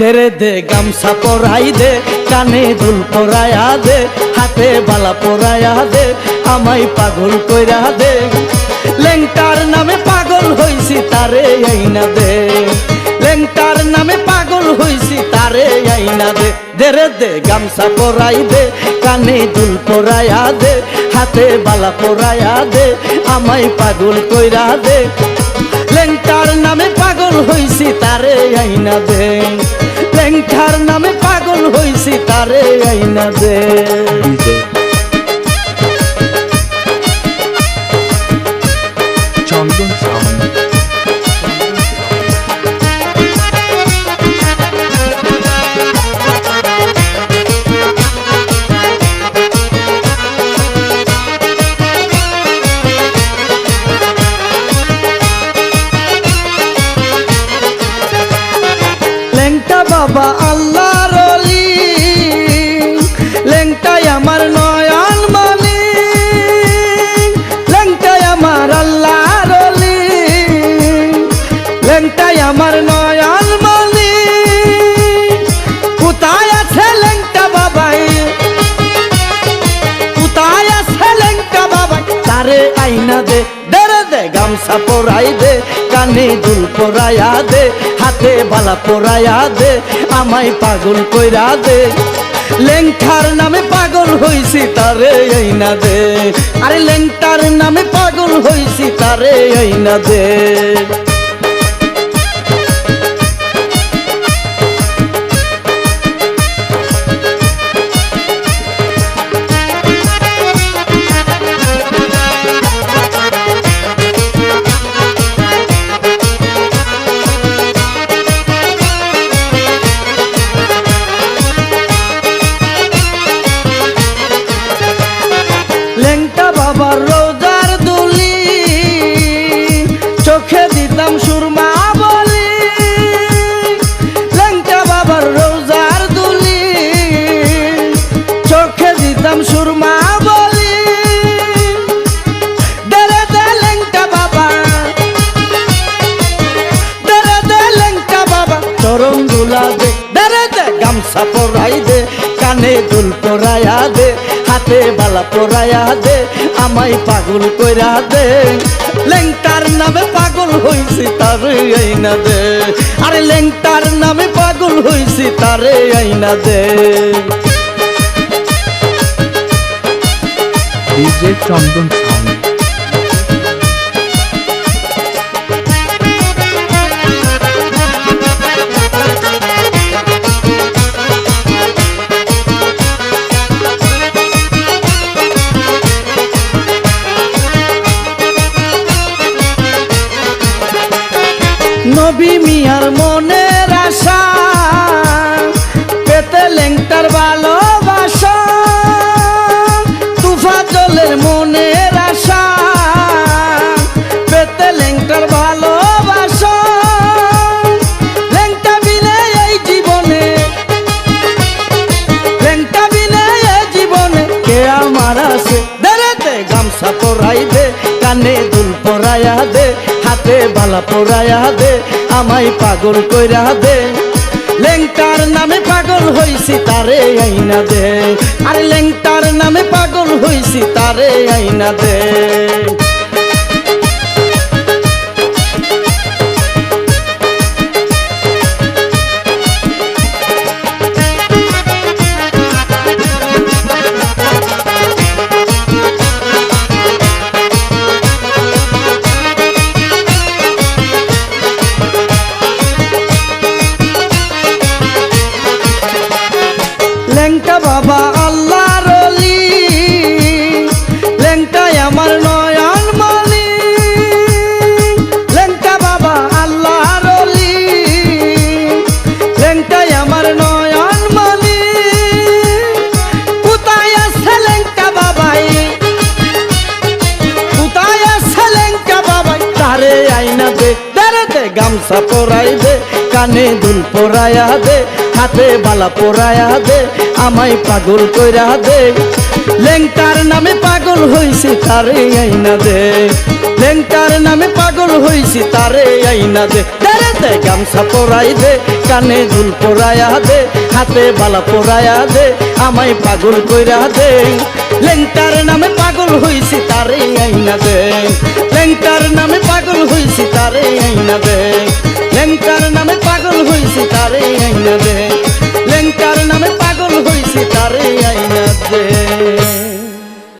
দেরে দে, গামছা পরাই দে, কানে দুল পরায়া দে, হাতে বালা পরায়া দে, আমায় পাগল কইরা দে। লেংটার নামে পাগল হইছি তারে আইনা দে। লেংটার নামে পাগল হইছি তারে আইনা দে। দেরে দে, গামছা পরাই দে, কানে দুল পরায়া দে, হাতে বালা পরায়া দে, আমায় পাগল কইরা দে। লেংটার নামে পাগল হইছি তারে আইনা দে। লেংটার নামে পাগল হইছি তারে আইনা দে। বাবা আল্লাহ রলি লেংটাই আমার নয়ন মানি। লেংটাই আমার আল্লাহ রলি লেংটাই আমার নয়ন মানি। কোথায় আছে লেংটা বাবাই? কোথায় আছে লেংটা বাবাই? তারে আইনা দে দে। গামছা পরাই দে, কানে দুল পরাইয়া দে, হাতে বালা পরাইয়া দে, আমায় পাগল কইরা দে। লেংটার নামে পাগল হইছি তারে আইনা দে। আরে লেংটার নামে পাগল হইছি তারে আইনা দে। দিতাম সুরমা বলি লেংটা বাবার রোজার দুলি। চোখে দিতাম সুরমা বলি দেরে দে লেংটা বাবা। দেরে দে লেংটা বাবা। চরণ দুলা দে দেরে দে গামছা পরাই দে, কানে দুল পরায়া দে, হাতে বালা পরায়া দে, আমায় পাগল কইরা দে। লেংটার নামে পাগল হইছি তারে আইনা দে। আরে লেংটার নামে পাগল হইছি তারে আইনা দে। ডিজে চন্দন মনের আশা, পেতে লেংটার ভালোবাসা, তুফা জলের মনের আশা, পেতে লেংটার ভালোবাসা। লেংটা বিনে এই জীবনে, লেংটা বিনে এই জীবনে কে আমার আছে? দেরেতে গামছা পরাই দে কানে দুল পরায়া দে। হাতে বালা পরায়া দে, আমায় পাগল কইরা দে। লেংটার নামে পাগল হইছি তারে আইনা দে। আরে লেংটার নামে পাগল হইছি তারে আইনা দে। লেংটা বাবা আল্লাহ রলি লেংটাই আমার নয়ন মনি লেংটা বাবা আল্লাহ রলি লেংটাই আমার নয়ন মনি কোথায় আছে লেংটা বাবাই? কোথায় আছে লেংটা বাবাই? তারে আইনা দে দাঁড়ে দে, গামছা পরাই কানে দুল পরায়া দে। হাতে বালা পরায়া দে, আমায় পাগল কইরা দে। লেংটার নামে পাগল হইছি তারে আইনা দে। লেংটার নামে পাগল হইছি তারে আইনা দে। দেরে দে গামছা পরাই দে, কানে দুল পরায়া দে, হাতে বালা পরায়া দে, আমায় পাগল কইরা দে। লেংটার নামে পাগল হইছি তারে আইনা দে। লেংটার নামে পাগল হইছি